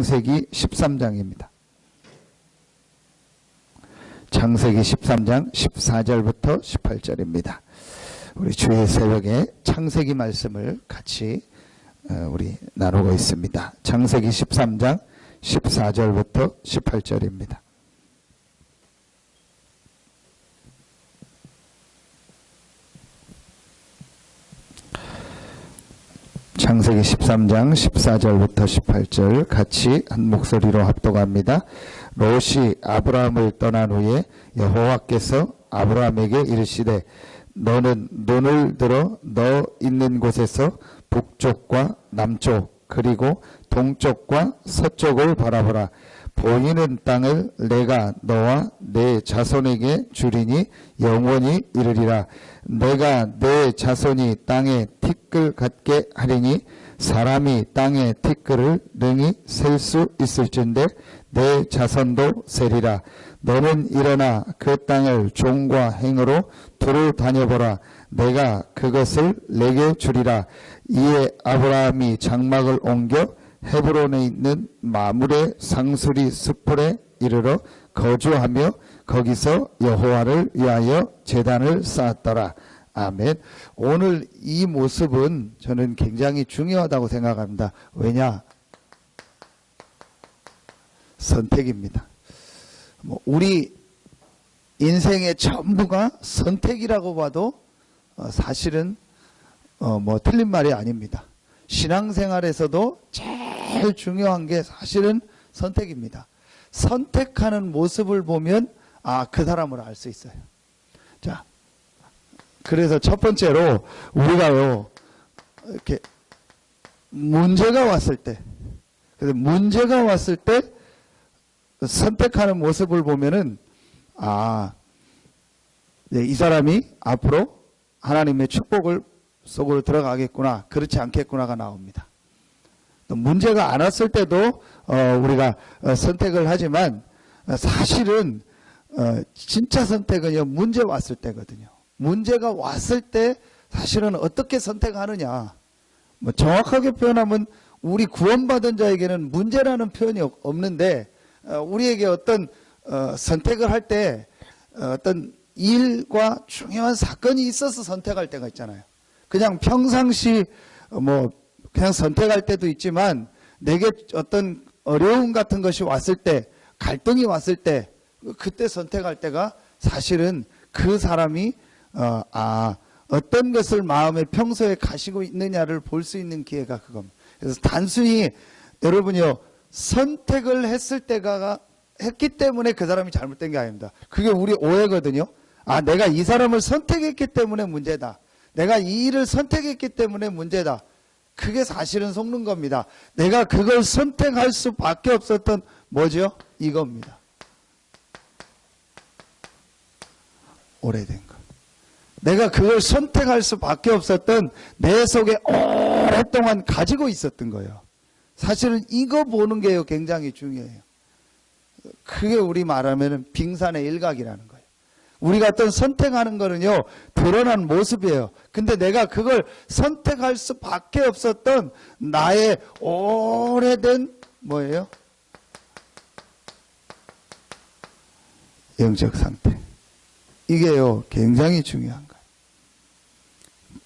창세기 13장입니다. 창세기 13장 14절부터 18절입니다. 우리 주의 새벽에 창세기 말씀을 같이 어, 우리 나누고 있습니다. 창세기 13장 14절부터 18절입니다. 창세기 13장 14절부터 18절 같이 한 목소리로 합독합니다. 롯이 아브라함을 떠난 후에 여호와께서 아브라함에게 이르시되 너는 눈을 들어 너 있는 곳에서 북쪽과 남쪽 그리고 동쪽과 서쪽을 바라보라. 보이는 땅을 내가 너와 내 자손에게 주리니 영원히 이르리라. 내가 내 자손이 땅에 티끌 같게 하리니 사람이 땅에 티끌을 능히 셀 수 있을진데 내 자손도 세리라. 너는 일어나 그 땅을 종과 행으로 두루 다녀보라. 내가 그것을 내게 주리라. 이에 아브라함이 장막을 옮겨 헤브론에 있는 마물의 상수리 숲풀에 이르러 거주하며 거기서 여호와를 위하여 제단을 쌓았더라. 아멘. 오늘 이 모습은 저는 굉장히 중요하다고 생각합니다. 왜냐? 선택입니다. 뭐 우리 인생의 전부가 선택이라고 봐도 어, 사실은 어, 뭐 틀린 말이 아닙니다. 신앙생활에서도 제 일 중요한 게 사실은 선택입니다. 선택하는 모습을 보면 아, 그 사람을 알 수 있어요. 자, 그래서 첫 번째로 우리가요, 이렇게 문제가 왔을 때, 그래서 문제가 왔을 때 선택하는 모습을 보면은 아, 네, 이 사람이 앞으로 하나님의 축복을 속으로 들어가겠구나, 그렇지 않겠구나가 나옵니다. 또 문제가 안 왔을 때도 어, 우리가 어, 선택을 하지만 어, 사실은 어, 진짜 선택은요 문제 왔을 때거든요. 문제가 왔을 때 사실은 어떻게 선택하느냐. 뭐 정확하게 표현하면 우리 구원받은 자에게는 문제라는 표현이 없- 없는데 어, 우리에게 어떤 어, 선택을 할 때 어떤 일과 중요한 사건이 있어서 선택할 때가 있잖아요. 그냥 평상시 어, 뭐 그냥 선택할 때도 있지만 내게 어떤 어려움 같은 것이 왔을 때 갈등이 왔을 때 그때 선택할 때가 사실은 그 사람이 어, 아 어떤 것을 마음에 평소에 가시고 있느냐를 볼 수 있는 기회가 그겁니다. 그래서 단순히 여러분이요 선택을 했을 때가 했기 때문에 그 사람이 잘못된 게 아닙니다. 그게 우리 오해거든요. 아 내가 이 사람을 선택했기 때문에 문제다. 내가 이 일을 선택했기 때문에 문제다. 그게 사실은 속는 겁니다. 내가 그걸 선택할 수밖에 없었던 뭐죠? 이겁니다. 오래된 거. 내가 그걸 선택할 수밖에 없었던 내 속에 오랫동안 가지고 있었던 거예요. 사실은 이거 보는 게요 굉장히 중요해요. 그게 우리 말하면 빙산의 일각이라는 거예요. 우리가 어떤 선택하는 거는요 드러난 모습이에요. 근데 내가 그걸 선택할 수밖에 없었던 나의 오래된 뭐예요? 영적 상태. 이게요 굉장히 중요한 거예요.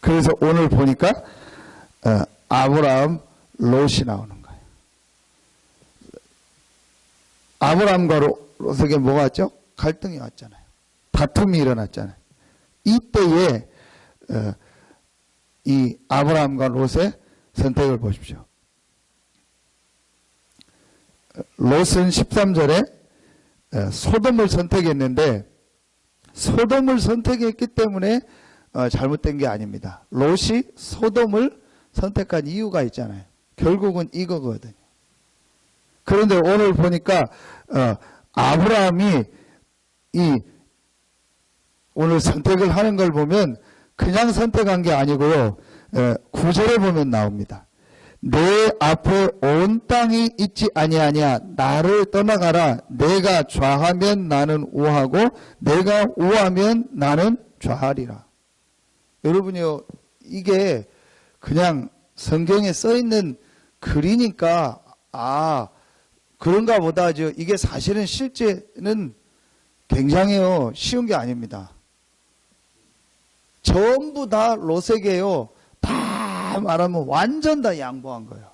그래서 오늘 보니까 어, 아브라함 롯이 나오는 거예요. 아브라함과 로- 롯에게 뭐가 왔죠? 갈등이 왔잖아요. 다툼이 일어났잖아요. 이때에 어, 이 아브라함과 롯의 선택을 보십시오. 어, 롯은 13절에 어, 소돔을 선택했는데 소돔을 선택했기 때문에 어, 잘못된 게 아닙니다. 롯이 소돔을 선택한 이유가 있잖아요. 결국은 이거거든요. 그런데 오늘 보니까 어, 아브라함이 이 오늘 선택을 하는 걸 보면 그냥 선택한 게 아니고요. 에, 구절에 보면 나옵니다. 내 앞에 온 땅이 있지 아니하냐 나를 떠나가라 내가 좌하면 나는 우하고 내가 우하면 나는 좌하리라 여러분이요 이게 그냥 성경에 써 있는 글이니까 아 그런가 보다. 이게 사실은 실제는 굉장히요 쉬운 게 아닙니다. 전부 다 로세게요. 다 말하면 완전 다 양보한 거예요.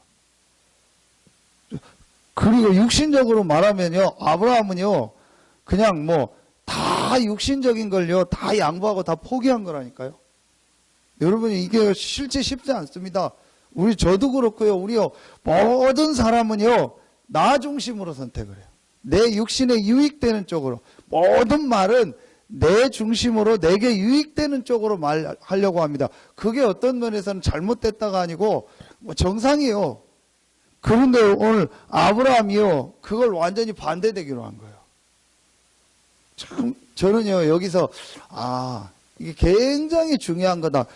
그리고 육신적으로 말하면요, 아브라함은요, 그냥 뭐, 다 육신적인 걸요, 다 양보하고 다 포기한 거라니까요. 여러분, 이게 실제 쉽지 않습니다. 우리, 저도 그렇고요, 우리요, 모든 사람은요, 나 중심으로 선택을 해요. 내 육신에 유익되는 쪽으로. 모든 말은 내 중심으로 내게 유익되는 쪽으로 말하려고 합니다. 그게 어떤 면에서는 잘못됐다가 아니고, 뭐 정상이에요. 그런데 오늘 아브라함이요, 그걸 완전히 반대되기로 한 거예요. 참, 저는요, 여기서, 아, 이게 굉장히 중요한 거다.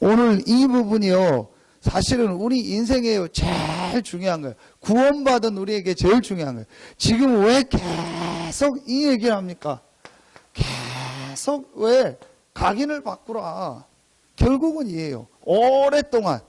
오늘 이 부분이요, 사실은 우리 인생에요, 제일 중요한 거예요. 구원받은 우리에게 제일 중요한 거예요. 지금 왜 계속 이 얘기를 합니까? 왜 각인을 바꾸라. 결국은 이에요. 오랫동안.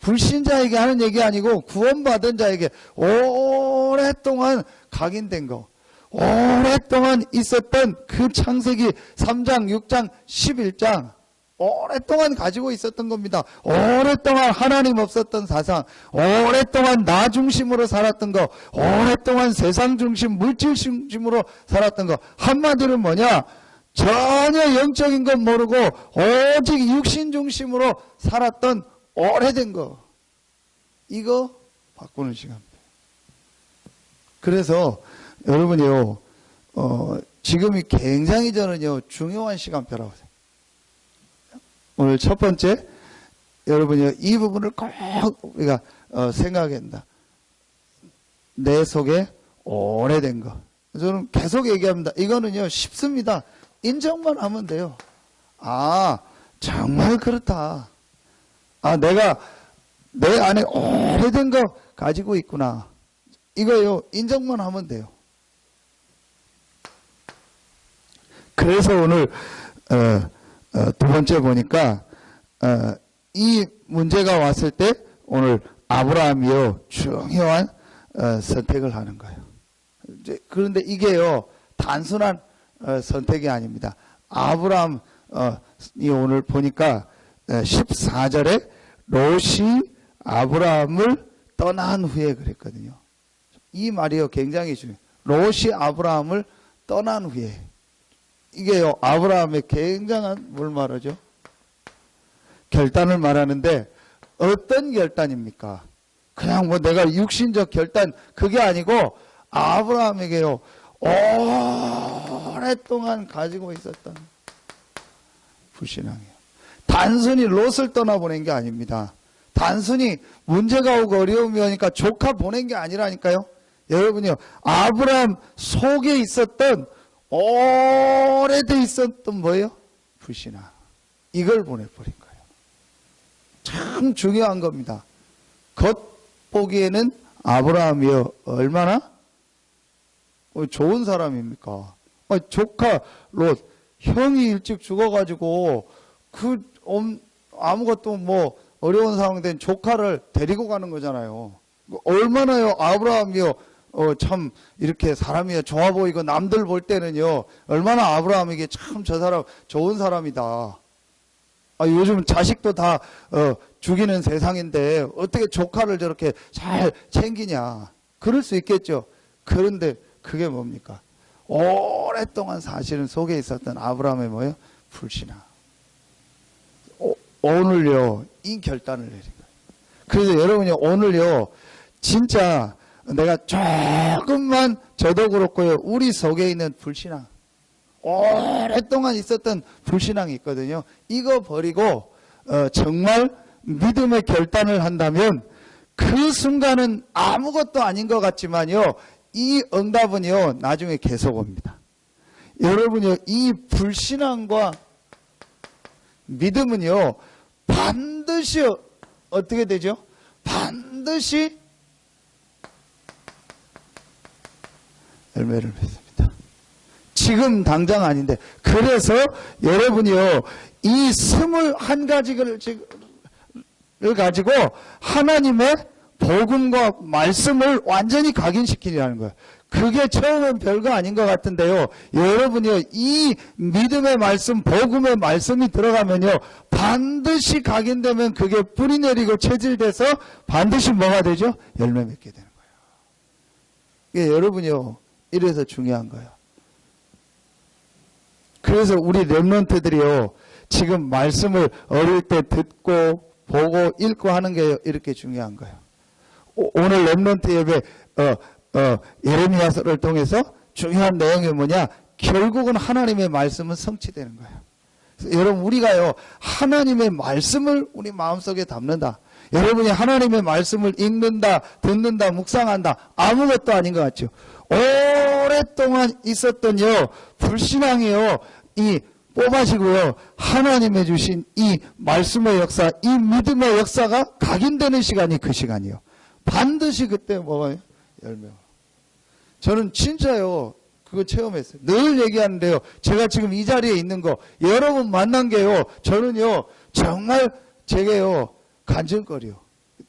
불신자에게 하는 얘기 아니고 구원받은 자에게 오랫동안 각인된 거. 오랫동안 있었던 그 창세기 3장, 6장, 11장. 오랫동안 가지고 있었던 겁니다. 오랫동안 하나님 없었던 사상, 오랫동안 나 중심으로 살았던 거, 오랫동안 세상 중심, 물질 중심으로 살았던 거. 한마디로 뭐냐? 전혀 영적인 건 모르고 오직 육신 중심으로 살았던 오래된 거. 이거 바꾸는 시간입니다. 그래서 여러분이요, 어, 지금이 굉장히 저는요, 중요한 시간표라고 생각해요. 오늘 첫 번째, 여러분이 이 부분을 꼭 우리가 어, 생각해야 된다. 내 속에 오래된 거. 저는 계속 얘기합니다. 이거는요, 쉽습니다. 인정만 하면 돼요. 아, 정말 그렇다. 아, 내가 내 안에 오래된 거 가지고 있구나. 이거요, 인정만 하면 돼요. 그래서 오늘, 어, 어, 두 번째 보니까, 어, 이 문제가 왔을 때 오늘 아브라함이요, 중요한 어, 선택을 하는 거예요. 그런데 이게요, 단순한 어, 선택이 아닙니다. 아브라함이 오늘 보니까 14절에 롯이 아브라함을 떠난 후에 그랬거든요. 이 말이요 굉장히 중요해요. 롯이 아브라함을 떠난 후에 이게요 아브라함의 굉장한 뭘 말하죠? 결단을 말하는데 어떤 결단입니까? 그냥 뭐 내가 육신적 결단 그게 아니고 아브라함에게요 오 랫동안 가지고 있었던 불신앙이에요. 단순히 롯을 떠나보낸 게 아닙니다. 단순히 문제가 오고 어려움이 오니까 조카 보낸 게 아니라니까요. 여러분요, 아브라함 속에 있었던 오래돼 있었던 뭐예요? 불신앙. 이걸 보내버린 거예요. 참 중요한 겁니다. 겉보기에는 아브라함이요, 얼마나 어, 좋은 사람입니까? 아, 조카 롯, 형이 일찍 죽어가지고 그 음, 아무것도 뭐 어려운 상황 된 조카를 데리고 가는 거잖아요. 얼마나요 아브라함이요 어, 참 이렇게 사람이 좋아 보이고 남들 볼 때는요 얼마나 아브라함에게 참 저 사람 좋은 사람이다. 아, 요즘 자식도 다 어, 죽이는 세상인데 어떻게 조카를 저렇게 잘 챙기냐? 그럴 수 있겠죠. 그런데 그게 뭡니까? 오랫동안 사실은 속에 있었던 아브라함의 뭐예요? 불신앙. 오, 오늘요 이 결단을 내린 거예요. 그래서 여러분이 오늘요 진짜 내가 조금만 저도 그렇고요 우리 속에 있는 불신앙 오랫동안 있었던 불신앙이 있거든요. 이거 버리고 어, 정말 믿음의 결단을 한다면 그 순간은 아무것도 아닌 것 같지만요. 이 응답은요. 나중에 계속 옵니다. 여러분요. 이 불신앙과 믿음은요. 반드시 어떻게 되죠? 반드시 열매를 맺습니다. 지금 당장 아닌데 그래서 여러분이요 이 스물 한 가지를 를 가지고 하나님의 복음과 말씀을 완전히 각인시키려는 거예요. 그게 처음엔 별거 아닌 것 같은데요. 여러분이요, 이 믿음의 말씀, 복음의 말씀이 들어가면요, 반드시 각인되면 그게 뿌리 내리고 체질돼서 반드시 뭐가 되죠? 열매 맺게 되는 거예요. 이게 여러분이요, 이래서 중요한 거예요. 그래서 우리 랩런트들이요, 지금 말씀을 어릴 때 듣고, 보고, 읽고 하는 게 이렇게 중요한 거예요. 오- 오늘 랩런트 예배, 어, 어, 예레미야서를 통해서 중요한 내용이 뭐냐? 결국은 하나님의 말씀은 성취되는 거예요. 여러분, 우리가요, 하나님의 말씀을 우리 마음속에 담는다. 여러분이 하나님의 말씀을 읽는다, 듣는다, 묵상한다. 아무것도 아닌 것 같죠. 오랫동안 있었던요, 불신앙이요, 이 뽑아지고요, 하나님의 주신 이 말씀의 역사, 이 믿음의 역사가 각인되는 시간이 그 시간이요. 반드시 그때 뭐가요? 열매. 저는 진짜요, 그거 체험했어요. 늘 얘기하는데요. 제가 지금 이 자리에 있는 거, 여러분 만난 게요, 저는요, 정말 제게요, 간증거리요.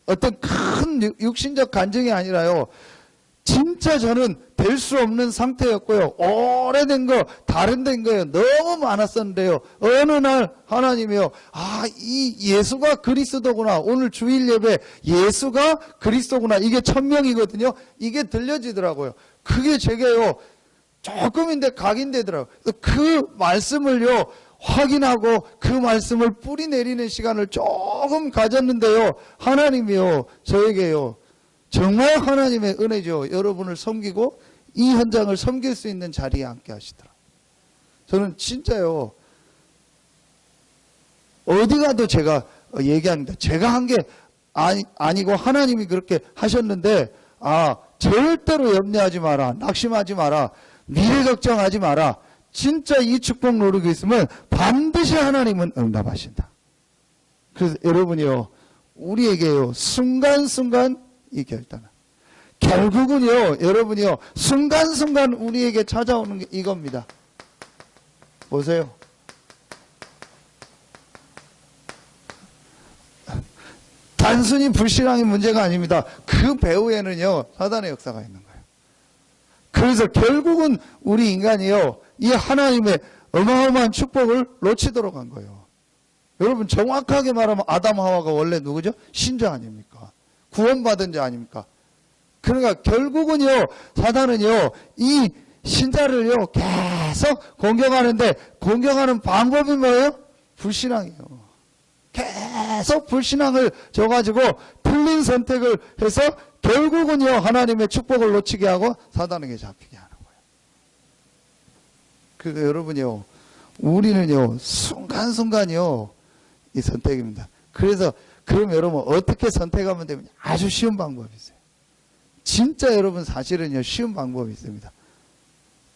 어떤 큰 육- 육신적 간증이 아니라요, 진짜 저는 될 수 없는 상태였고요. 오래된 거, 다른 된 거요. 너무 많았었는데요. 어느 날 하나님이요. 아, 이 예수가 그리스도구나. 오늘 주일 예배 예수가 그리스도구나. 이게 천명이거든요. 이게 들려지더라고요. 그게 제게요. 조금인데 각인되더라고요. 그 말씀을요. 확인하고 그 말씀을 뿌리 내리는 시간을 조금 가졌는데요. 하나님이요. 저에게요. 정말 하나님의 은혜죠. 여러분을 섬기고 이 현장을 섬길 수 있는 자리에 앉게 하시더라. 저는 진짜요. 어디 가도 제가 얘기합니다. 제가 한 게 아니, 아니고 하나님이 그렇게 하셨는데, 아, 절대로 염려하지 마라. 낙심하지 마라. 미래 걱정하지 마라. 진짜 이 축복 누리고 있으면 반드시 하나님은 응답하신다. 그래서 여러분이요, 우리에게요, 순간순간 이 결단을. 결국은요, 여러분이요, 순간순간 우리에게 찾아오는 게 이겁니다. 보세요. 단순히 불신앙의 문제가 아닙니다. 그 배후에는요, 사단의 역사가 있는 거예요. 그래서 결국은 우리 인간이요, 이 하나님의 어마어마한 축복을 놓치도록 한 거예요. 여러분, 정확하게 말하면 아담 하와가 원래 누구죠? 신자 아닙니까? 구원받은 자 아닙니까? 그러니까 결국은요, 사단은요, 이 신자를요, 계속 공격하는데, 공격하는 방법이 뭐예요? 불신앙이에요. 계속 불신앙을 줘가지고, 틀린 선택을 해서, 결국은요, 하나님의 축복을 놓치게 하고, 사단에게 잡히게 하는 거예요. 그러니까 여러분요, 우리는요, 순간순간이요, 이 선택입니다. 그래서, 그럼 여러분, 어떻게 선택하면 되면 아주 쉬운 방법이 있어요. 진짜 여러분 사실은요 쉬운 방법이 있습니다.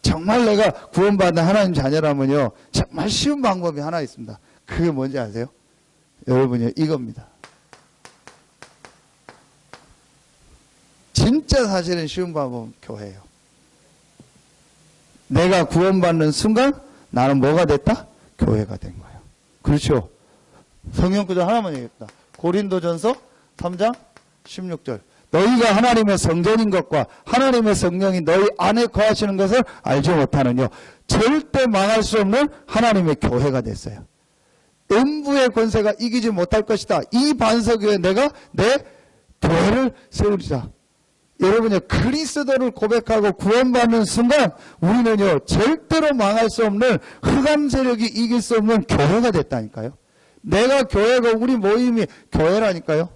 정말 내가 구원받는 하나님 자녀라면요 정말 쉬운 방법이 하나 있습니다. 그게 뭔지 아세요? 여러분요 이겁니다. 진짜 사실은 쉬운 방법은 교회예요. 내가 구원받는 순간 나는 뭐가 됐다? 교회가 된 거예요. 그렇죠? 성경 구절 하나만 얘기했다. 고린도전서 3장 16절. 너희가 하나님의 성전인 것과 하나님의 성령이 너희 안에 거하시는 것을 알지 못하느냐. 절대 망할 수 없는 하나님의 교회가 됐어요. 음부의 권세가 이기지 못할 것이다. 이 반석 위에 내가 내 교회를 세우리라. 여러분요, 그리스도를 고백하고 구원받는 순간 우리는요, 절대로 망할 수 없는 흑암 세력이 이길 수 없는 교회가 됐다니까요. 내가 교회고 우리 모임이 교회라니까요.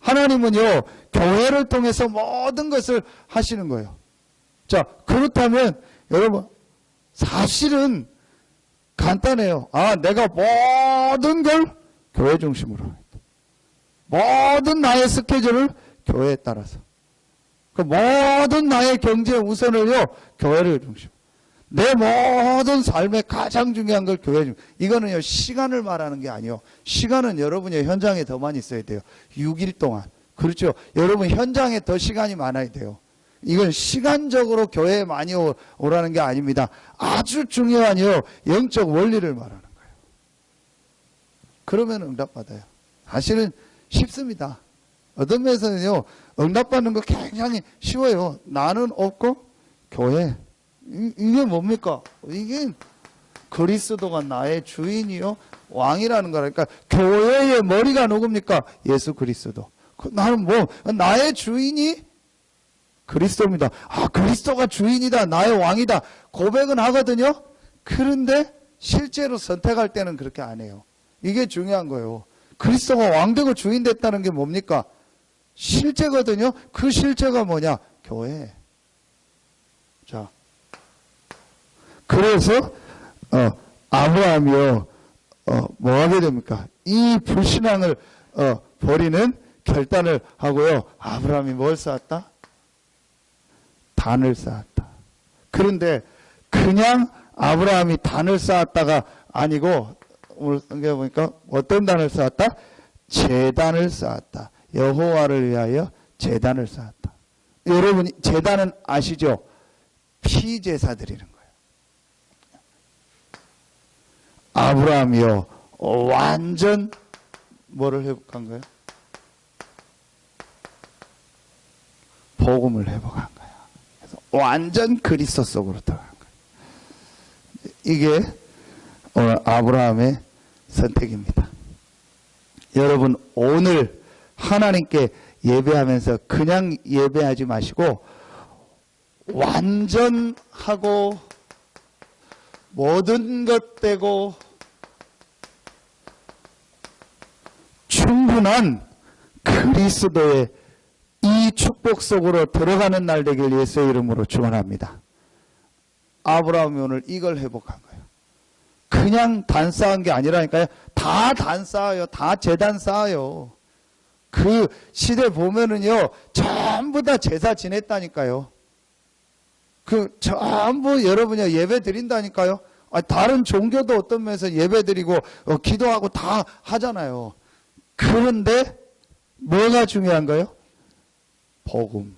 하나님은요, 교회를 통해서 모든 것을 하시는 거예요. 자, 그렇다면, 여러분, 사실은 간단해요. 아, 내가 모든 걸 교회 중심으로 하겠다. 모든 나의 스케줄을 교회에 따라서. 그 모든 나의 경제 우선을요, 교회를 중심. 내 모든 삶의 가장 중요한 걸 교회 중. 이거는요, 시간을 말하는 게 아니요. 시간은 여러분이 현장에 더 많이 있어야 돼요. 6일 동안. 그렇죠. 여러분 현장에 더 시간이 많아야 돼요. 이건 시간적으로 교회에 많이 오- 오라는 게 아닙니다. 아주 중요한요, 영적 원리를 말하는 거예요. 그러면 응답받아요. 사실은 쉽습니다. 어떤 면에서는요, 응답받는 거 굉장히 쉬워요. 나는 없고, 교회. 이, 이게 뭡니까? 이게 그리스도가 나의 주인이요, 왕이라는 거라니까. 교회의 머리가 누굽니까? 예수 그리스도. 그 나는 뭐, 나의 주인이 그리스도입니다. 아, 그리스도가 주인이다. 나의 왕이다. 고백은 하거든요. 그런데 실제로 선택할 때는 그렇게 안 해요. 이게 중요한 거예요. 그리스도가 왕되고 주인 됐다는 게 뭡니까? 실제거든요. 그 실제가 뭐냐? 교회. 자. 그래서, 어, 아브라함이요, 어, 뭐 하게 됩니까? 이 불신앙을, 어, 버리는 결단을 하고요. 아브라함이 뭘 쌓았다? 단을 쌓았다. 그런데 그냥 아브라함이 단을 쌓았다가 아니고 오늘 성경에 보니까 어떤 단을 쌓았다? 재단을 쌓았다. 여호와를 위하여 재단을 쌓았다. 여러분 재단은 아시죠? 피제사 드리는 거예요. 아브라함이요 완전 뭐를 회복한 거예요? 복음을 회복한 거예요. 그래서 완전 그리스도 속으로 들어간 거예요. 이게 오늘 아브라함의 선택입니다. 여러분 오늘 하나님께 예배하면서 그냥 예배하지 마시고 완전하고 모든 것 되고 충분한 그리스도의 이 축복 속으로 들어가는 날 되길 예수의 이름으로 축원합니다. 아브라함이 오늘 이걸 회복한 거예요. 그냥 단 쌓은 게 아니라니까요. 다 단 쌓아요. 다 재단 쌓아요. 그 시대 보면은요. 전부 다 제사 지냈다니까요. 그 전부 여러분이 예배 드린다니까요. 아, 다른 종교도 어떤 면에서 예배 드리고 어, 기도하고 다 하잖아요. 그런데 뭐가 중요한 거예요? 복음.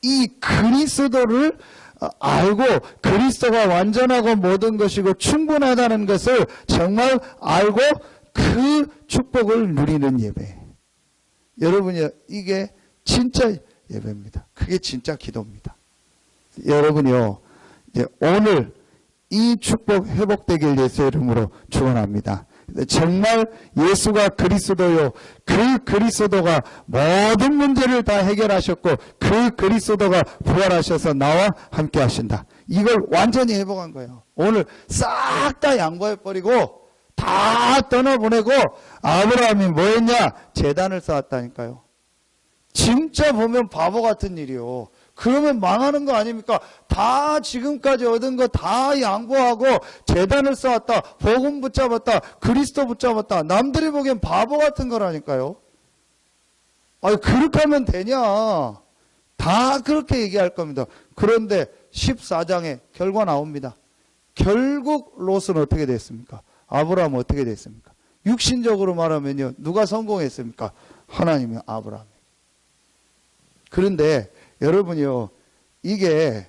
이 그리스도를 어, 알고 그리스도가 완전하고 모든 것이고 충분하다는 것을 정말 알고 그 축복을 누리는 예배. 여러분이 이게 진짜 예배입니다. 그게 진짜 기도입니다. 여러분이요, 오늘 이 축복 회복되길 예수의 이름으로 축원합니다. 정말 예수가 그리스도요. 그 그리스도가 모든 문제를 다 해결하셨고 그 그리스도가 부활하셔서 나와 함께 하신다. 이걸 완전히 회복한 거예요. 오늘 싹 다 양보해 버리고 다 떠나보내고 아브라함이 뭐 했냐? 재단을 쌓았다니까요. 진짜 보면 바보 같은 일이요. 그러면 망하는 거 아닙니까? 다 지금까지 얻은 거 다 양보하고 재단을 쌓았다. 복음 붙잡았다. 그리스도 붙잡았다. 남들이 보기엔 바보 같은 거라니까요. 아니 그렇게 하면 되냐? 다 그렇게 얘기할 겁니다. 그런데 14장에 결과 나옵니다. 결국 롯은 어떻게 됐습니까? 아브라함은 어떻게 됐습니까? 육신적으로 말하면요. 누가 성공했습니까? 하나님이 아브라함. 그런데 여러분이요, 이게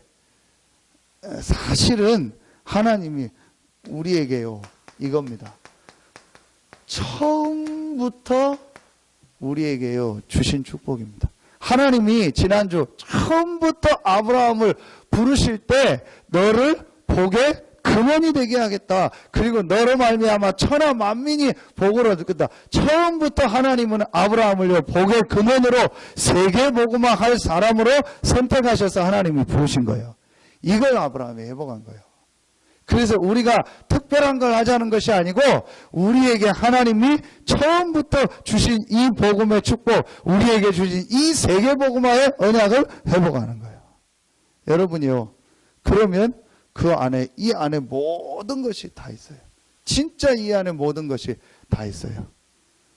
사실은 하나님이 우리에게요, 이겁니다. 처음부터 우리에게요, 주신 축복입니다. 하나님이 지난주 처음부터 아브라함을 부르실 때 너를 복의 근원이 되게 하겠다. 그리고 너로 말미암아 천하 만민이 복을 얻겠다. 처음부터 하나님은 아브라함을요 복의 근원으로 세계 복음화 할 사람으로 선택하셔서 하나님이 부르신 거예요. 이걸 아브라함이 회복한 거예요. 그래서 우리가 특별한 걸 하자는 것이 아니고 우리에게 하나님이 처음부터 주신 이 복음의 축복, 우리에게 주신 이 세계 복음화의 언약을 회복하는 거예요. 여러분이요. 그러면 그 안에 이 안에 모든 것이 다 있어요. 진짜 이 안에 모든 것이 다 있어요.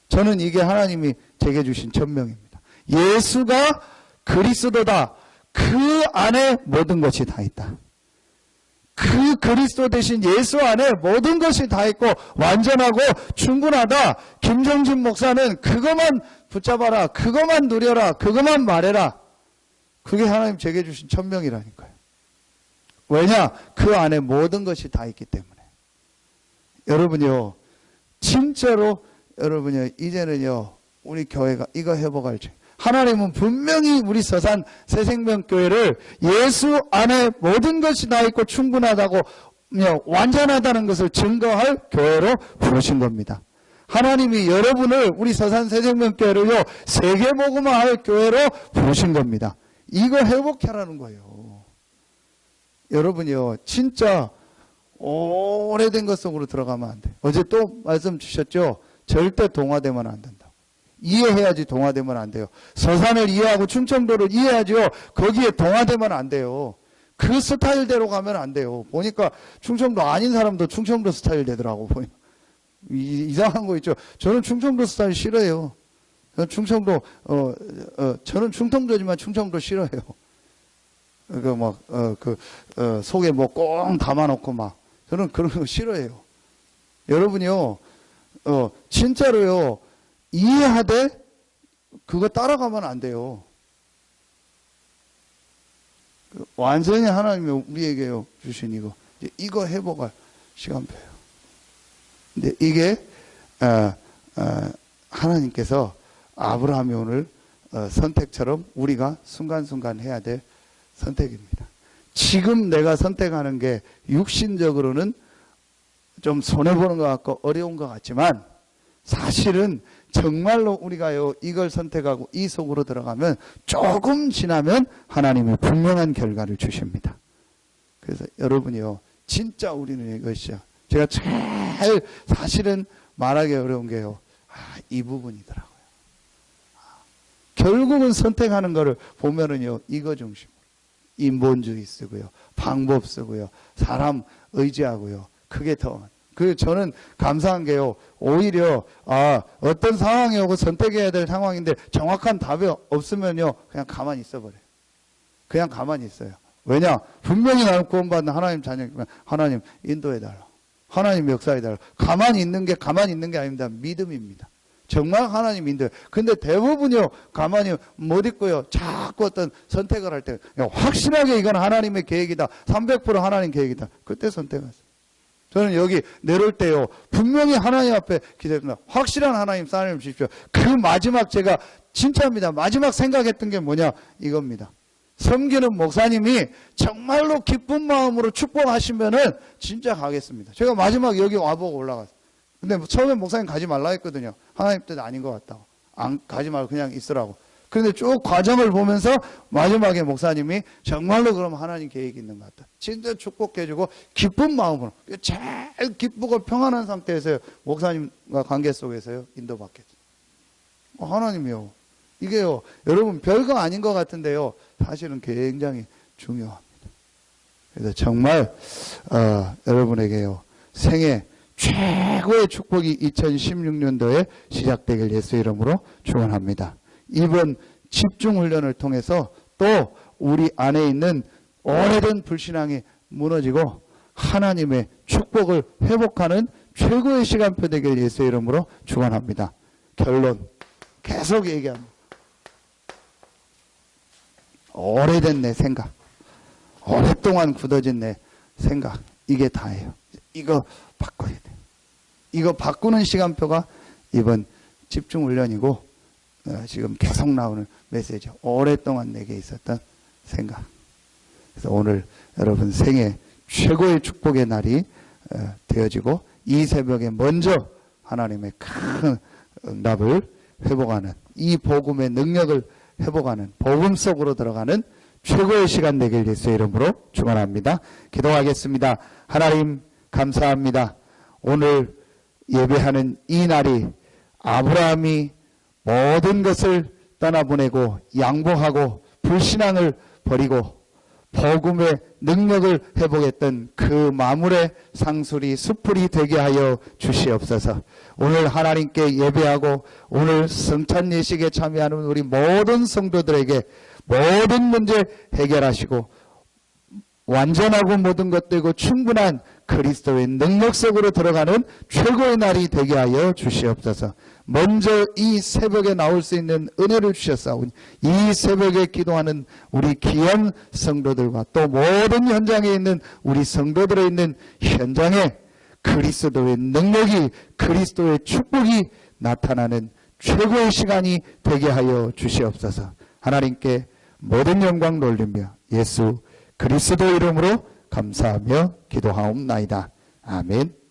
저는 이게 하나님이 제게 주신 천명입니다. 예수가 그리스도다. 그 안에 모든 것이 다 있다. 그 그리스도 대신 예수 안에 모든 것이 다 있고 완전하고 충분하다. 김정진 목사는 그것만 붙잡아라. 그것만 누려라. 그것만 말해라. 그게 하나님 제게 주신 천명이라니까요. 왜냐? 그 안에 모든 것이 다 있기 때문에. 여러분요, 진짜로 여러분요, 이제는요, 우리 교회가 이거 회복할 줄. 하나님은 분명히 우리 서산 새생명교회를 예수 안에 모든 것이 다 있고 충분하다고 뭐, 완전하다는 것을 증거할 교회로 부르신 겁니다. 하나님이 여러분을 우리 서산 새생명교회를요 세계복음화할 교회로 부르신 겁니다. 이거 회복하라는 거예요. 여러분이요 진짜 오래된 것 속으로 들어가면 안 돼. 어제 또 말씀 주셨죠. 절대 동화되면 안 된다. 이해해야지 동화되면 안 돼요. 서산을 이해하고 충청도를 이해하죠. 거기에 동화되면 안 돼요. 그 스타일대로 가면 안 돼요. 보니까 충청도 아닌 사람도 충청도 스타일 되더라고 보니 이- 이상한 거 있죠. 저는 충청도 스타일 싫어요. 충청도 어, 어 저는 충청도지만 충청도 싫어요. 그 막 어 그 어, 속에 뭐 꽁 담아놓고 막 저는 그런 거 싫어해요. 여러분이요, 어 진짜로요 이해하되 그거 따라가면 안 돼요. 그 완전히 하나님이 우리에게 주신 이거 이거 해보갈 시간표예요. 근데 이게 어, 어, 하나님께서 아브라함이 오늘 어, 선택처럼 우리가 순간순간 해야 될 선택입니다. 지금 내가 선택하는 게 육신적으로는 좀 손해보는 것 같고 어려운 것 같지만 사실은 정말로 우리가요 이걸 선택하고 이 속으로 들어가면 조금 지나면 하나님이 분명한 결과를 주십니다. 그래서 여러분이요 진짜 우리는 이것이요 제가 제일 사실은 말하기 어려운 게요 아, 이 부분이더라고요. 아, 결국은 선택하는 거를 보면은요 이거 중심 인본주의 쓰고요. 방법 쓰고요. 사람 의지하고요. 그게 더 그 저는 감사한 게요. 오히려 아 어떤 상황이 오고 선택해야 될 상황인데 정확한 답이 없으면요. 그냥 가만히 있어버려요. 그냥 가만히 있어요. 왜냐? 분명히 나를 구원받는 하나님 자녀이면 하나님 인도해달라 하나님 역사해달라 가만히 있는 게 가만히 있는 게 아닙니다. 믿음입니다 정말 하나님 인도해 근데 대부분요 가만히 못 있고요 자꾸 어떤 선택을 할 때 확실하게 이건 하나님의 계획이다 300% 하나님 계획이다 그때 선택하세요 저는 여기 내려올 때요, 분명히 하나님 앞에 기대합니다. 확실한 하나님 사랑을 주십시오. 그 마지막 제가 진짜입니다. 마지막 생각했던 게 뭐냐? 이겁니다. 섬기는 목사님이 정말로 기쁜 마음으로 축복하시면은 진짜 가겠습니다. 제가 마지막 여기 와보고 올라갔어요. 근데 뭐 처음에 목사님 가지 말라 했거든요. 하나님 뜻 아닌 것 같다고. 안, 가지 말고 그냥 있으라고. 그런데 쭉 과정을 보면서 마지막에 목사님이 정말로 그럼 하나님 계획이 있는 것 같다. 진짜 축복해주고 기쁜 마음으로 제일 기쁘고 평안한 상태에서 목사님과 관계 속에서요 인도받겠죠. 어, 하나님이요. 이게요 여러분 별거 아닌 것 같은데요 사실은 굉장히 중요합니다. 그래서 정말 어, 여러분에게요 생애 최고의 축복이 2016년도에 시작되길 예수 이름으로 축원합니다. 이번 집중 훈련을 통해서 또 우리 안에 있는 오래된 불신앙이 무너지고 하나님의 축복을 회복하는 최고의 시간표 되길 예수 이름으로 축원합니다. 결론 계속 얘기합니다. 오래된 내 생각, 오랫동안 굳어진 내 생각 이게 다예요. 이거 바꿔야 돼. 이거 바꾸는 시간표가 이번 집중 훈련이고 어, 지금 계속 나오는 메시지. 오랫동안 내게 있었던 생각. 그래서 오늘 여러분 생애 최고의 축복의 날이 어, 되어지고 이 새벽에 먼저 하나님의 큰 응답을 회복하는 이 복음의 능력을 회복하는 복음 속으로 들어가는 최고의 시간 되길 예수의 이름으로 축원합니다. 기도하겠습니다. 하나님 감사합니다. 오늘 예배하는 이 날이 아브라함이 모든 것을 떠나보내고 양보하고 불신앙을 버리고 복음의 능력을 회복했던 그 마물의 상술이 수풀이 되게 하여 주시옵소서. 오늘 하나님께 예배하고 오늘 성찬 예식에 참여하는 우리 모든 성도들에게 모든 문제 해결하시고 완전하고 모든 것들고 충분한 그리스도의 능력 속으로 들어가는 최고의 날이 되게 하여 주시옵소서. 먼저 이 새벽에 나올 수 있는 은혜를 주셨사오니 이 새벽에 기도하는 우리 귀한 성도들과 또 모든 현장에 있는 우리 성도들에 있는 현장에 그리스도의 능력이 그리스도의 축복이 나타나는 최고의 시간이 되게 하여 주시옵소서. 하나님께 모든 영광 돌리며 예수 그리스도 이름으로 감사하며 기도하옵나이다. 아멘.